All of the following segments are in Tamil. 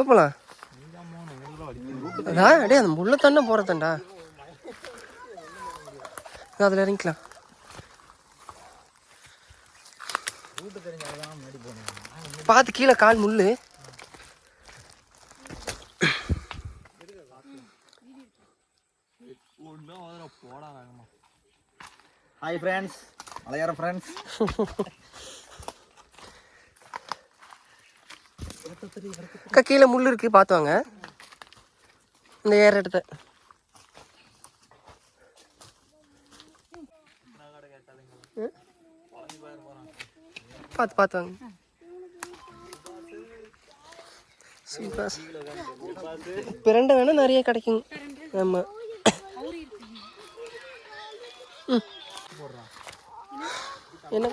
போகலாம் அதான் அடே அந்த முள்ள தானே போகிறதாண்டா அதில் இறங்கிக்கலாம். பார்த்து கீழே கால் முள்ளு. ஹாய் ஃப்ரெண்ட்ஸ் மலையாள ஃப்ரெண்ட்ஸ் அக்கா கீழே முள் இருக்கு பார்த்து வாங்க. இந்த ஏற இடத்த பார்த்து பார்த்து வாங்க. பிரண்டை வேணா நிறைய கிடைக்குங்க ஆமாம் ம். என்ன?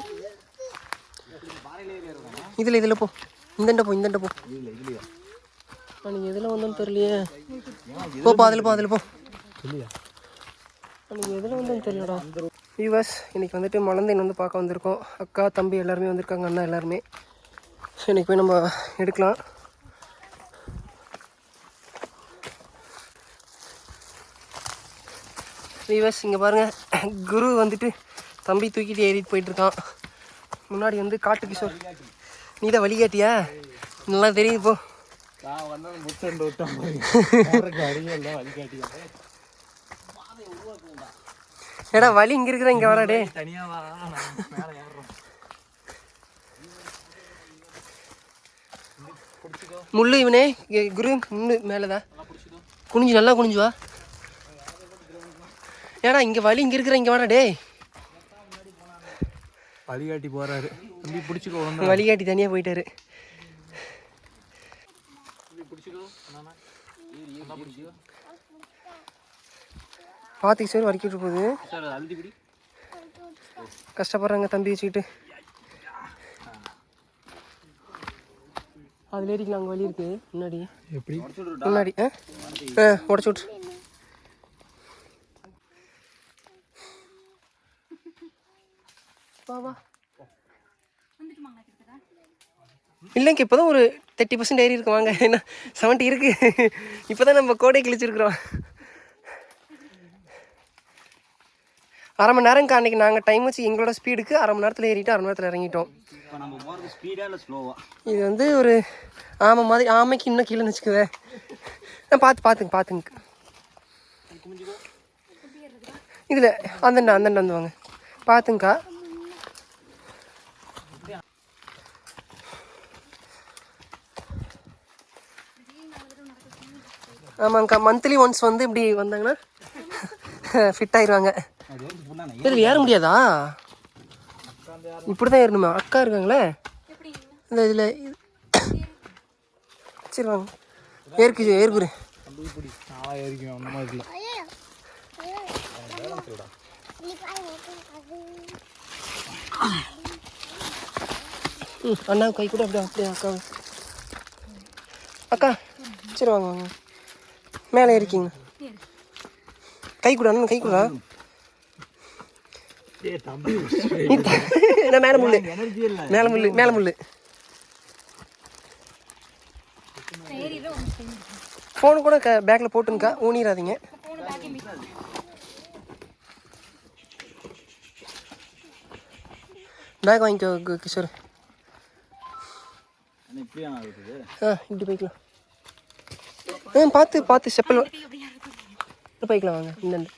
இதில் இதில் போ. இந்தண்ட போ இந்தண்ட போ. நீங்கள் எதில் வந்தோன்னு தெரியலையே. போப்பா அதில் போ அதில் போ. நீங்கள் எதில் வந்தோன்னு தெரியலடா. வியூவர்ஸ் இன்னைக்கு வந்துட்டு மலந்தேன் வந்து பார்க்க வந்திருக்கோம். அக்கா தம்பி எல்லாருமே வந்திருக்காங்க அண்ணா எல்லாருமே. ஸோ இன்னைக்கு போய் நம்ம எடுக்கலாம். வியூவர்ஸ் இங்கே பாருங்கள் குரு வந்துட்டு தம்பி தூக்கிட்டு ஏறிட்டு போயிட்டுருக்கான் முன்னாடி வந்து காட்டு கிஷோர். நீ தான் வழிகாட்டியா? நல்லா தெரியுது போ. நான் வந்து முத்தண்டு விட்டேன் அடியில் வழிகாட்டி ஏடா வழி இங்கே இருக்கிற இங்கே வராடே முள்ளு இவனே குரு முள்ளு மேலதா குனிஞ்சு நல்லா குனிஞ்சு வா. ஏடா இங்க வலி இங்க இருக்கிற இங்க வாடா டேய். வழிகாட்டி போறாரு. தம்பி பிடிச்சிக்கோ வழிகாட்டி தனியா போயிட்டாரு. பாத்துக்கு சரி வலிக்கிட்டு போகுது. கஷ்டப்படுறாங்க தம்பி வச்சுக்கிட்டு. அதுல ஏறிக்கலாம் அங்கே வழி இருக்கு. முன்னாடி. எப்படி? முன்னாடி ஆ? ஆ உடச்சு விட்ரு வா வா. இல்லைங்க இப்போ தான் ஒரு தேர்ட்டி பர்சன்ட் ஏறி இருக்கு. வாங்க என்ன செவன்ட்டி இருக்கு. இப்போ தான் நம்ம கோடை கிழிச்சிருக்கிறோம். அரை மணி நேரம்க்கா அன்றைக்கி நாங்கள் டைம் வச்சு எங்களோட ஸ்பீடுக்கு அரை மணி நேரத்தில் ஏறிட்டு அரை மணி நேரத்தில் இறங்கிட்டோம். இது வந்து ஒரு ஆமை மாதிரி ஆமைக்கு இன்னும் கீழே வச்சுக்குவேன் பார்த்து பார்த்துங்க பார்த்துங்க இதில் அந்தண்ட அந்தண்ட வந்து வாங்க. பார்த்துங்கக்கா ஆமாங்கக்கா. மந்த்லி ஒன்ஸ் வந்து இப்படி வந்தாங்கன்னா ஃபிட் ஆயிடுவாங்க இதில் ஏற முடியாதா? இப்படி தான் ஏறணுமா? அக்கா இருக்காங்களே? இந்த இதில் சரி வாங்க. ஏற்கு ஏற்குரு அண்ணா கை கூட அப்படியே அப்படியே அக்கா. அக்கா சரி வாங்க வாங்க. மேலே இருக்கீங்க கை கூட அண்ணன் கை கூட. மேலே முள்ளு. மேலே முள்ளு மேலே முள்ளு. ஃபோனு கூட பேக்கில் போட்டுங்கக்கா. ஊனிடாதீங்க பேக் வாங்கிக்கோ கிஷோர். இப்படி போய்க்கலாம். ஆ பார்த்து பார்த்து செப்பல் போய்க்கலாம் வாங்க இந்தண்டு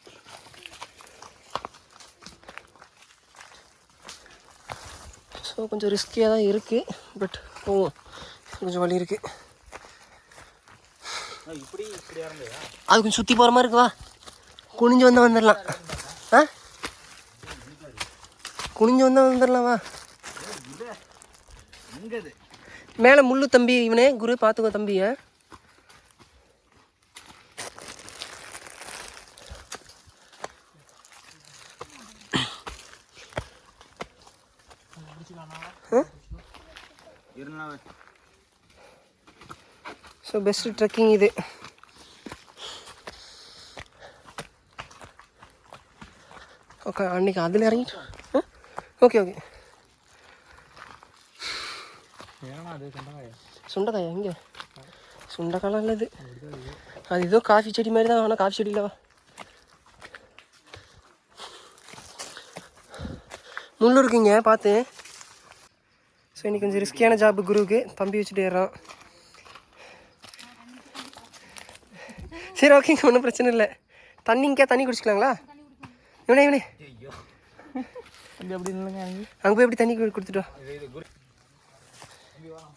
ஸோ கொஞ்சம் ரிஸ்கியாக தான் இருக்குது பட் போவோம். கொஞ்சம் வலி இருக்குது அது கொஞ்சம் சுற்றி போகிற மாதிரி இருக்கு வா. குனிஞ்சு வந்தால் வந்துடலாம் ஆ? குனிஞ்சு வந்தால் வந்துடலாம் வா. மேலே முள்ளு தம்பி இவனே குரு பார்த்துக்கோ தம்பியை இருந்தாலும் ஸோ பெஸ்ட்டு ட்ரெக்கிங் இது. ஓகே அன்னைக்கு அதில் இறங்கிட்டு ஓகே ஓகே சுண்டைக்காயா எங்கே? சுண்டக்காலாம் இல்லை இது. அது ஏதோ காஃபி செடி மாதிரி தான் ஆனால் காஃபி செடியில் வா. முள்ளு இருக்குங்க பார்த்து ஸோ இன்னைக்கு கொஞ்சம் ரிஸ்கியான ஜாப் குருவுக்கு தம்பி வச்சுட்டு ஏறான் சரி ஓகேங்க ஒன்றும் பிரச்சனை இல்லை. தண்ணிங்க தண்ணி குடிச்சிக்கலாங்களா? இவனே இவனே. அங்கே போய் எப்படி தண்ணி குடி- கொடுத்துட்டு வா.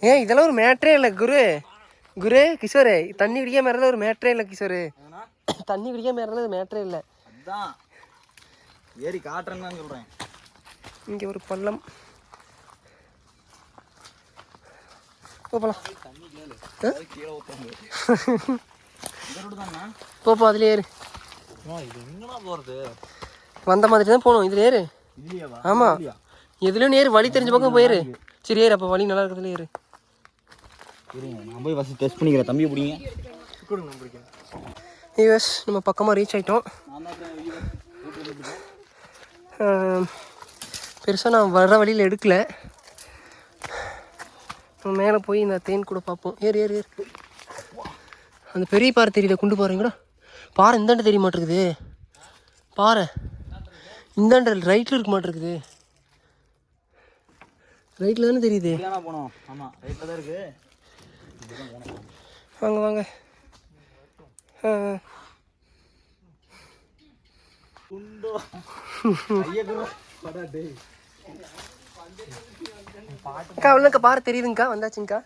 ஏன் இதெல்லாம் ஒரு மேட்ரே இல்லை குரு. குரு கிஷோரு தண்ணி குடிக்காம இருந்தால் ஒரு மேட்ரே இல்லை கிஷோரு. தண்ணி குடிக்காம இருந்தால் மேட்ரே இல்லை. ஏறி காட்டுறேன்னு தான் சொல்றேன். இங்கே ஒரு பள்ளம். போகலாம் அது கீழே ஊத்தாங்க இந்த ரோடு தானே போ போ அதுல ஏறு. இது எங்கடா போறது? வந்த மாதிரி தான் போகணும். இதுல ஏறு. ஆமாம் எதுலையும் ஏறு வழி தெரிஞ்ச பக்கம் போயிரு சரி ஏறு. அப்போ வழி நல்லா இருக்கிறதுல ஏறு. நான் போய் ஃபஸ்ட் டெஸ்ட் பண்ணிக்கிறேன். பிடிங்க. யூஎஸ் நம்ம பக்கமாக ரீச் ஆகிட்டோம் பெருசாக நான் வர்ற வழியில் எடுக்கல. மேலே போய் இந்த தேன் கூட பார்ப்போம். ஏறு ஏறு ஏறு. அந்த பெரிய பாறை தெரியுதா? குண்டு பாருங்கடா பாறை இந்தாண்ட தெரிய மாட்டேங்குது. பாறை. இந்தாண்ட ரைட்டில் இருக்க மாட்டேங்குது. ரைட்டில் தானே தெரியுது. போனோம். ஆமாம் ரைட்டில் தான் இருக்கு. வாங்க வாங்க. குண்டோ. ஐயா படா டேய் அக்கா உள்ளக்கா பாறை தெரியுதுங்கக்கா. வந்தாச்சுங்கக்கா.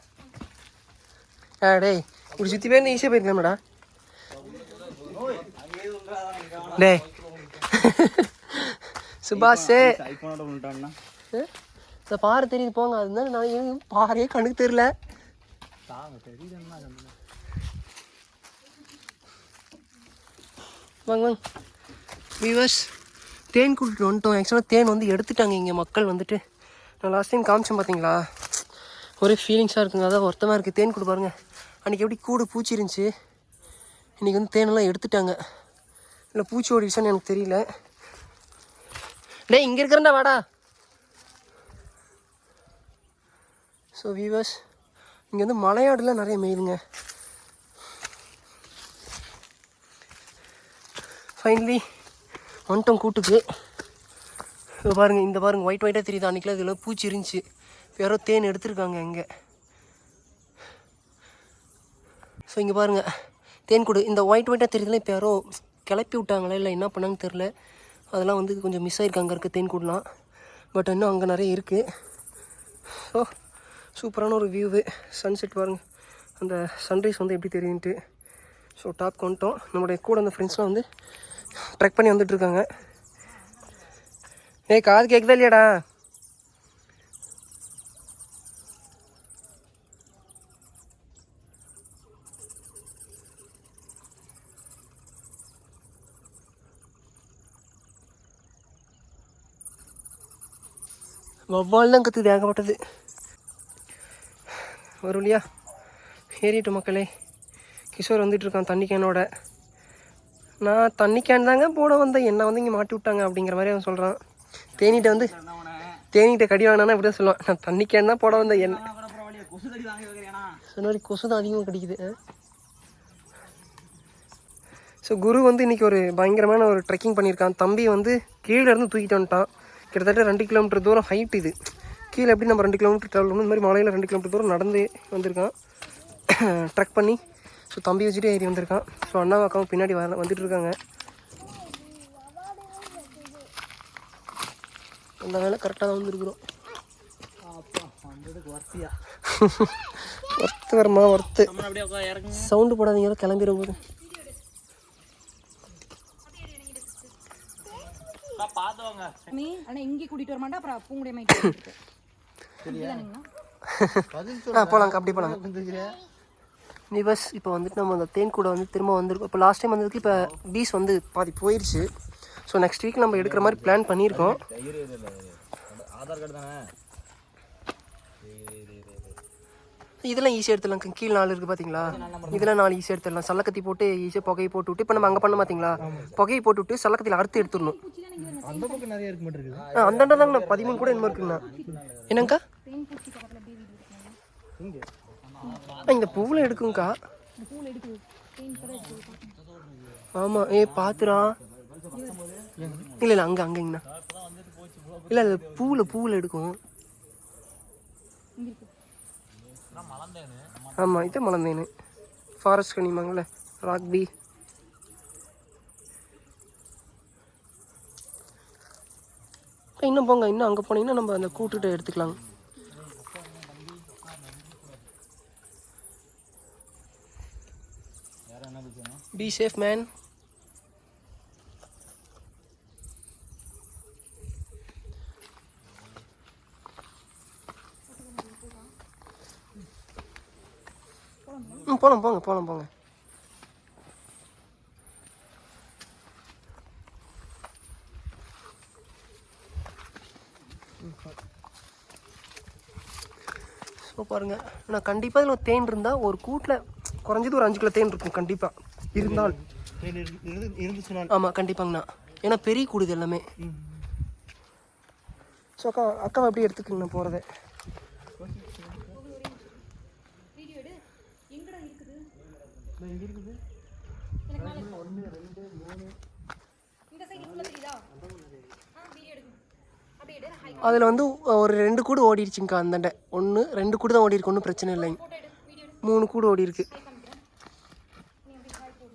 ஆ டேய் இப்படி சுற்றி போய் ஈஸியாக மேடம் டேய். சுபாஷே. இந்த பாறை தெரியுது போங்க. அதுதான் நான் எனக்கு பாறையே கண்ணுக்கு தெரியல. வாங்க வாங்க. வியூவர்ஸ் தேன் கூட்டிட்டு வந்துட்டோம். ஆக்சுவலாக தேன் வந்து எடுத்துட்டாங்க இங்கே மக்கள் வந்துட்டு. நான் லாஸ்ட் டைம் காமிச்சேன் பார்த்தீங்களா ஒரே ஃபீலிங்ஸாக இருக்குங்க. அதான் ஒருத்தமாக இருக்குது தேன் கொடு பாருங்க. அன்றைக்கி எப்படி கூடு பூச்சி இருந்துச்சு? இன்றைக்கி வந்து தேனெல்லாம் எடுத்துட்டாங்க. இல்லை பூச்சி ஓடிடுச்சான்னு எனக்கு தெரியல. டேய் இங்கே இருக்கிறண்டா வாடா. ஸோ வியூவர்ஸ் இங்கே வந்து மலையாடுலாம் நிறைய மேயுதுங்க. ஃபைனலி வந்துட்டோம் கூட்டுக்கு. இப்போ பாருங்கள் இந்த பாருங்கள் ஒயிட் ஒயிட்டாக தெரியுது. அன்றைக்கெலாம் இதில் பூச்சி இருந்துச்சு. யாரோ தேன் எடுத்திருக்காங்க இங்கே ஸோ இங்கே பாருங்க தேன் கூடு. இந்த ஒயிட் ஒயிட்டாக தெரியுதுல இப்போ யாரோ கிளப்பி விட்டாங்களா இல்லை என்ன பண்ணாங்கன்னு தெரில அதெல்லாம் வந்து கொஞ்சம் மிஸ் ஆகிருக்கு அங்கே இருக்க தேன் கூடலாம். பட் இன்னும் அங்கே நிறைய இருக்குது ஸோ oh, சூப்பரான ஒரு வியூவு சன்செட் பாருங்க. அந்த சன்ரைஸ் வந்து எப்படி தெரியுன்ட்டு ஸோ டாப் வந்துட்டோம் நம்மளுடைய கூட அந்த ஃப்ரெண்ட்ஸ்லாம் வந்து ட்ரெக் பண்ணி வந்துட்டு இருக்காங்க. ஏய் காது கேட்குதா இல்லையாடா? வவ்வால் தான் கற்றுது ஏகப்பட்டது. வரும் இல்லையா ஏறிட்டு மக்களே. கிஷோர் வந்துட்டு இருக்கான் தண்ணி கேனோட. நான் தண்ணி கேன் தாங்க போட வந்தேன் என்ன வந்து இங்கே மாட்டி விட்டாங்க அப்படிங்கிற மாதிரி அவன் சொல்கிறான் தேனிட்ட வந்து தேனிட்ட கடி வாங்கினா இப்படி தான் சொல்லுவான். நான் தண்ணி தான் போட வந்தேன். என்ன அப்புறம் கொசு கொசு தான் அதிகமாக கிடைக்குது ஸோ குரு வந்து இன்றைக்கி ஒரு பயங்கரமான ஒரு ட்ரெக்கிங் பண்ணியிருக்கான். தம்பி வந்து கீழே இருந்து தூக்கிட்டு வந்துட்டான். கிட்டத்தட்ட ரெண்டு கிலோமீட்டர் தூரம் ஹைட் இது. கீழே எப்படி நம்ம ரெண்டு கிலோமீட்டர் ட்ராவல் பண்ணணும்? இந்த மாதிரி மலையில் ரெண்டு கிலோமீட்டர் தூரம் நடந்து வந்திருக்கான். ட்ரெக் பண்ணி ஸோ தம்பி வச்சுட்டு ஏறி வந்திருக்கான். ஸோ அண்ணா அக்காவும் பின்னாடி வர வந்துட்டு இருக்காங்க. அந்த வேலை கரெக்டாக தான் வந்துருக்குறோம். அப்பா வந்ததுக்கு வர்த்தியா ஒர்த்து வரமா ஒர்த்து நம்ம அப்படியே உட்காந்து இறங்குங்க. சவுண்டு போடாதீங்க கிளம்பிட போது போகலாம் அப்படி போகலாம் நீ பஸ் இப்போ வந்துட்டு நம்ம அந்த தேன் கூட வந்து திரும்ப வந்திருக்கோம். இப்போ லாஸ்ட் டைம் வந்ததுக்கு இப்போ பீஸ் வந்து பாதி போயிடுச்சு ஸோ நெக்ஸ்ட் வீக் நம்ம எடுக்கிற மாதிரி பிளான் பண்ணியிருக்கோம். ஆதார் கார்டு தானே இதெல்லாம் ஈஸியாக எடுத்துடலாம். கீழே நாலு இருக்குது பார்த்தீங்களா இதெல்லாம் நாலு ஈஸியாக எடுத்துடலாம். சல்லக்கத்தி போட்டு ஈஸியாக புகையை போட்டு விட்டு இப்போ நம்ம அங்கே பண்ண பார்த்தீங்களா புகையை போட்டு விட்டு சல்லக்கத்தியில் அறுத்து எடுத்துடணும். அந்த பக்கம் நிறைய ஆ அந்தாண்ட தாங்கண்ணா. பதிமூணு கூட என்ன இருக்குங்கண்ணா. என்னங்கக்கா இந்த பூவில் எடுக்குங்கக்கா ஆமாம் ஏ பார்த்துடா இல்லை இல்லை அங்கே அங்கேங்கண்ணா இல்லை இல்லை பூவில் பூவில் எடுக்கும். ஆமாம் இது மலந்தேனு ஃபாரஸ்ட் கனிமாங்கல்ல ராக் பி இன்னும் போங்க இன்னும் அங்கே போனீங்கன்னா நம்ம அந்த கூட்டுகிட்ட எடுத்துக்கலாம் பி சேஃப் மேன் ம் போகலாம் போங்க போகலாம் போங்க. ஸோ பாருங்க. நான் கண்டிப்பாக இதில் தேன் இருந்தால் ஒரு கூட்டில் குறைஞ்சது ஒரு அஞ்சு கிலோ தேன் இருக்கும் கண்டிப்பாக இருந்தால். ஆமாம் கண்டிப்பாங்கண்ணா. ஏன்னா பெரிய கூடு இது எல்லாமே. ஸோ அக்கா அக்காவை எப்படி எடுத்துக்கங்கண்ணா போகிறத வீடியோ எடு எங்கடா இருக்குது இந்த சைடு ஃபுல்லா தெரியுதா ஆ வீடியோ எடுங்க அப்படியே எடு ஹை அதில் வந்து ஒரு ரெண்டு கூடு ஓடிடுச்சுங்கக்கா அந்தாண்ட ஒன்று ரெண்டு கூடு தான் ஓடி இருக்கு ஒன்றும் பிரச்சனை இல்லைங்க. மூணு கூடு ஓடி இருக்குது ஹை காமிக்கிறேன் நீ அப்படியே ஹை போடு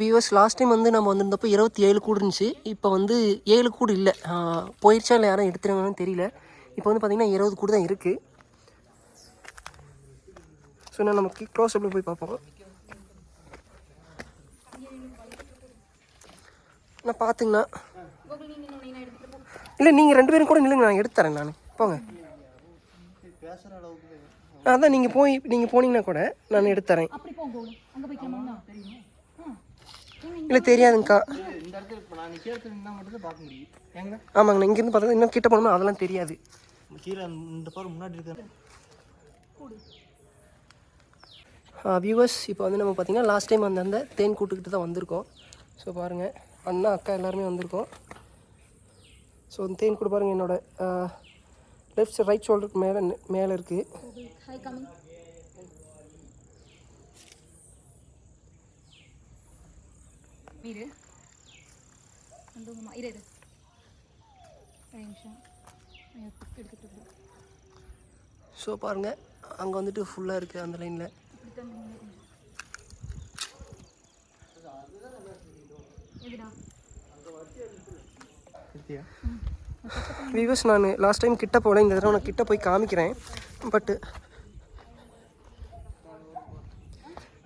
வியூவர்ஸ் லாஸ்ட் டைம் வந்து நம்ம வந்திருந்தப்போ இருபத்தி ஏழு கூடு இருந்துச்சு. இப்போ வந்து ஏழு கூடு இல்லை. போயிடுச்சா இல்லை யாரும் எடுத்துருவாங்கன்னு தெரியல. இப்போ வந்து பார்த்திங்கன்னா இருபது கூடு தான் இருக்குது ஸோ நான் நமக்கு க்ளோஸ் அப்பில் போய் பார்ப்போம். நான் பார்த்துங்கண்ணா இல்லை நீங்கள் ரெண்டு பேரும் கூட நில்லுங்க நான் எடுத்து தரேன் நான். போங்க. அதான் நீங்கள் போய் நீங்கள் போனீங்கன்னா கூட நான் எடுத்து இல்லை தெரியாதுங்கக்கா இந்த இடத்துல ஆமாங்கண்ணா இங்கேருந்து பார்த்தா இன்னும் கிட்ட போனோம்னா அதெல்லாம் தெரியாது. கீழே இந்த பாரு முன்னாடி இருக்கிற வியூவர்ஸ் இப்போ வந்து நம்ம பார்த்திங்கன்னா லாஸ்ட் டைம் அந்த அந்த தேன் கூட்டுக்கிட்டு தான் வந்திருக்கோம். ஸோ பாருங்கள் அண்ணா அக்கா எல்லாருமே வந்திருக்கோம். ஸோ அந்த தேன் கூட பாருங்கள் என்னோடய லெஃப்ட் ரைட் ஷோல்டருக்கு மேலே மேலே இருக்குது இரு. வந்துங்கம்மா இரு இரு. ஒரு நிமிஷம். நான் எடுத்து- எடுத்துட்டு வரேன். ஸோ பாருங்கள் அங்கே வந்துட்டு ஃபுல்லாக இருக்குது அந்த லைனில் வியூவர்ஸ் நான் லாஸ்ட் டைம் கிட்ட போகல இந்த தடவை நான் கிட்ட போய் காமிக்கிறேன். பட்டு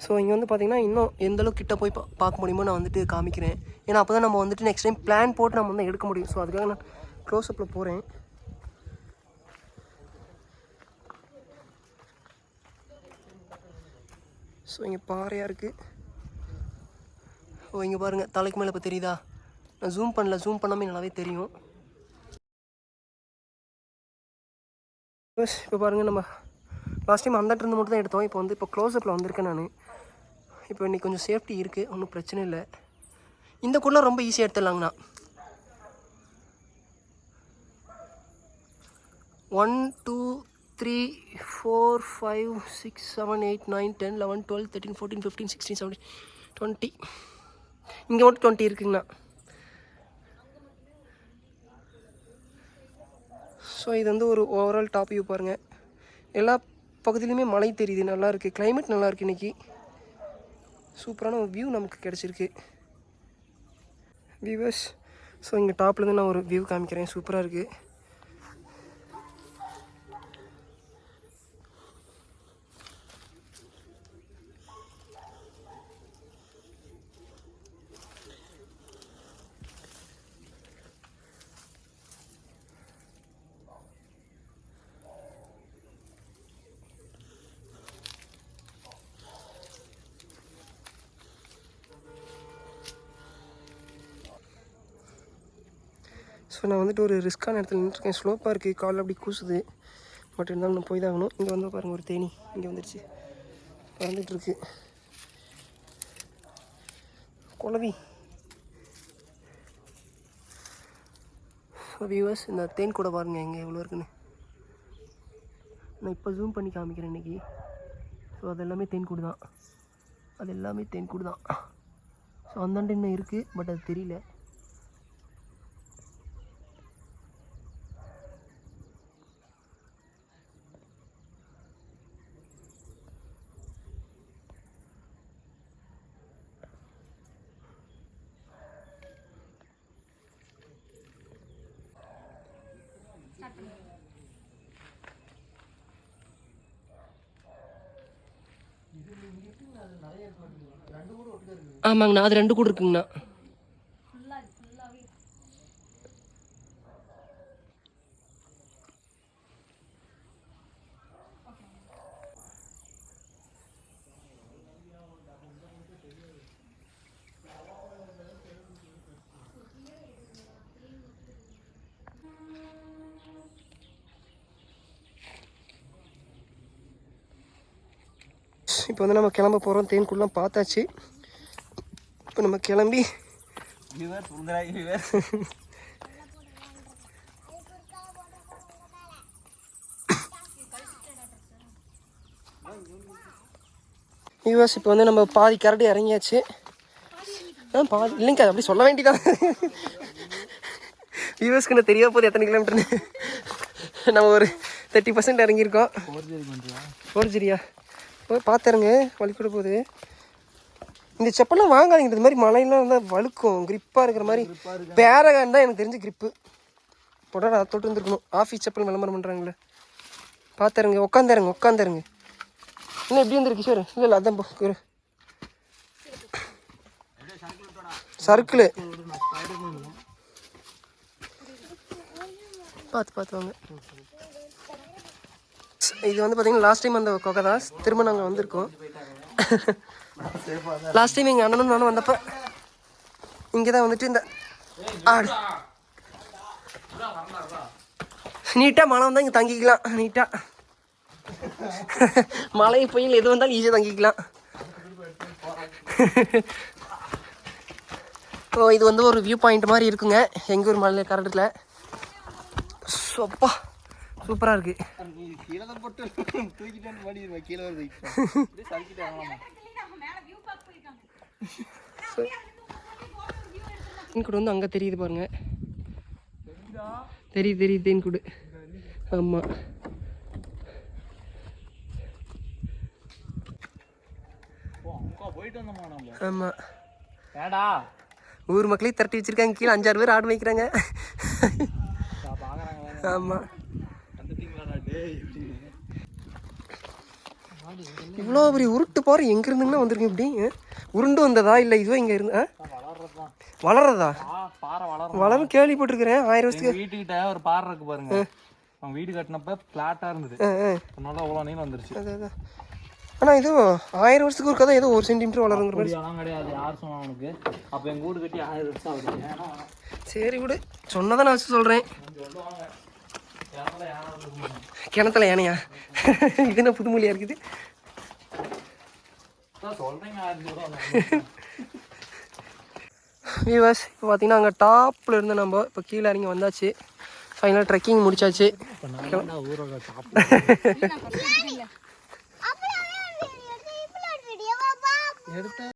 ஸோ இங்கே வந்து பார்த்தீங்கன்னா இன்னும் எந்த அளவுக்கு கிட்ட போய் பா பார்க்க முடியுமோ நான் வந்துட்டு காமிக்கிறேன். ஏன்னா அப்போ தான் நம்ம வந்துட்டு நெக்ஸ்ட் டைம் பிளான் போட்டு நம்ம வந்து எடுக்க முடியும். ஸோ அதுக்காக நான் க்ளோஸ்அப்பில் போகிறேன் ஸோ இங்கே பாறையாக இருக்குது ஓ இங்கே பாருங்கள் தலைக்கு மேலே இப்போ தெரியுதா? நான் ஜூம் பண்ணல. ஜூம் பண்ணாமல் நல்லாவே தெரியும். இப்போ பாருங்கள் நம்ம லாஸ்ட் டைம் அந்த இருந்து மட்டும் தான் எடுத்தோம். இப்போ வந்து இப்போ க்ளோஸ்அப்பில் வந்திருக்கேன் நான். இப்போ இன்றைக்கி கொஞ்சம் சேஃப்டி இருக்குது ஒன்றும் பிரச்சனை இல்லை. இந்த குள்ளே ரொம்ப ஈஸியாக எடுத்துடலாங்கண்ணா. One two three four five six seven eight nine ten eleven twelve thirteen fourteen fifteen sixteen seventeen twenty இங்கே மட்டும் டுவெண்ட்டி இருக்குங்கண்ணா. ஸோ இது வந்து ஒரு ஓவரால் டாப் வியூ பாருங்கள் எல்லா பகுதியிலுமே மழை தெரியுது. நல்லா இருக்குது climate நல்லா இருக்கு சூப்பரான ஒரு வியூ நமக்கு கிடச்சிருக்கு. வியூவர்ஸ் ஸோ இங்கே டாப்லேருந்து நான் ஒரு வியூ காமிக்கிறேன். சூப்பராக இருக்குது ஸோ நான் வந்துட்டு ஒரு ரிஸ்க்கான இடத்துல நின்றுருக்கேன். ஸ்லோப்பாக இருக்குது கால் அப்படி கூசுது. பட் இருந்தாலும் நான் போய் தான் ஆகணும். இங்கே வந்து பாருங்கள் ஒரு தேனி. இங்கே வந்துடுச்சு பறந்துட்டுருக்கு. குழவி. வியூவர்ஸ் இந்த தேன் கூட பாருங்கள் எங்கே எவ்வளோ இருக்குன்னு. நான் இப்போ ஜூம் பண்ணி காமிக்கிறேன் இன்னைக்கு. ஸோ அது எல்லாமே தேன் கூடு தான் அது எல்லாமே தேன் கூடு தான் ஸோ அந்தாண்டு இன்னும் இருக்குது பட் அது தெரியல. ஆமாங்கண்ணா அது ரெண்டு கூட இருக்குங்கண்ணா. இப்போ வந்து நம்ம கிளம்ப போகிறோம் தேன்குள்ளலாம் பார்த்தாச்சு. இப்போ நம்ம கிளம்பி. யூஎஸ் இப்போ வந்து நம்ம பாதி கரடி இறங்கியாச்சு. ஆ பாதி. இல்லைங்க அது அப்படி சொல்ல வேண்டியதான் யூஎஸ்க்கு நான் தெரியாத போது எத்தனை கிலோமீட்டர்னு நம்ம ஒரு தேர்ட்டி பர்சன்ட் இறங்கியிருக்கோம். ஃபோர்ஜரியா ஓ பார்த்துருங்க வலி கூட போகுது இந்த செப்பல்லாம் வாங்காதீங்க. இந்த மாதிரி மழையெல்லாம் இருந்தால் வழுக்கும். கிரிப்பாக இருக்கிற மாதிரி. பேரகான் தான் எனக்கு தெரிஞ்ச கிரிப்பு போட்டா அதை தொட்டு வந்துருக்கணும். ஆஃபீஸ் செப்பல் விளம்பரம் பண்ணுறாங்களே பார்த்துருங்க உட்காந்துருங்க உட்காந்துருங்க இன்னும் எப்படி வந்துருக்கு கிஷோர் இல்லை இல்லை அதான் போ இரு. சர்க்கிள் பார்த்து பார்த்து வாங்க. இது வந்து பார்த்தீங்கன்னா லாஸ்ட் டைம் அந்த கொகை தான் திரும்ப நாங்கள் வந்திருக்கோம். லாஸ்ட் டைம் எங்கள் அண்ணனும் நானும் வந்தப்போ இங்கே தான் வந்துட்டு இந்த ஆடு. நீட்டாக மழை வந்தால் இங்கே தங்கிக்கலாம் நீட்டாக மழை புயல் எது வந்தாலும் ஈஸியாக தங்கிக்கலாம். ஓ இது வந்து ஒரு வியூ பாயிண்ட் மாதிரி இருக்குங்க. எங்கள் ஊர் மலையில் கரண்டில் சொப்பா. சூப்பராக இருக்குது நீ கீழே தான் போட்டு தூக்கிட்டு வந்து மாடி கீழே வருது தேன்கூடு வந்து அங்கே தெரியுது பாருங்க. தெரியுது தெரியுது தேன்கூடு ஆமாம் ஆமாம் ஏடா ஊர் மக்களையும் திரட்டி வச்சிருக்காங்க. கீழே அஞ்சாறு பேர் ஆடு வைக்கிறாங்க ஆமாம் இவ்வளோ பெரிய உருட்டு பாரு எங்க இருந்துங்கன்னா வந்திருக்கு இப்படி? உருண்டு வந்ததா இல்லை இதுவோ இங்கே இருந்து? வளர்றது? வளரும் கேள்விப்பட்டிருக்கிறேன் ஆயிரம் வருஷத்துக்கு. வீட்டுக்கிட்ட ஒரு பாறை இருக்கு பாருங்க. அவன் வீடு கட்டினப்ப பிளாட்டா இருந்தது. அதனால அவ்வளோ நீளம் வந்துருச்சு. ஆனால் இது ஆயிரம் வருஷத்துக்கு ஒரு கதை ஏதோ ஒரு சென்டிமீட்டர் வளருங்கிற மாதிரி. கிடையாது யார் சொன்னா அவனுக்கு அப்ப எங்க வீடு கட்டி ஆயிரம் வருஷம் ஆகுது. சரி விடு சொன்னதை நான் வச்சு சொல்கிறேன் கிணத்துல யானையா? இது என்ன புதுமொழியா இருக்குது. வியூவர்ஸ் இப்போ பார்த்தீங்கன்னா அங்கே டாப்பில் இருந்து நம்ம இப்போ கீழே இறங்கி வந்தாச்சு. ஃபைனலாக ட்ரெக்கிங் முடிச்சாச்சு. எடுத்த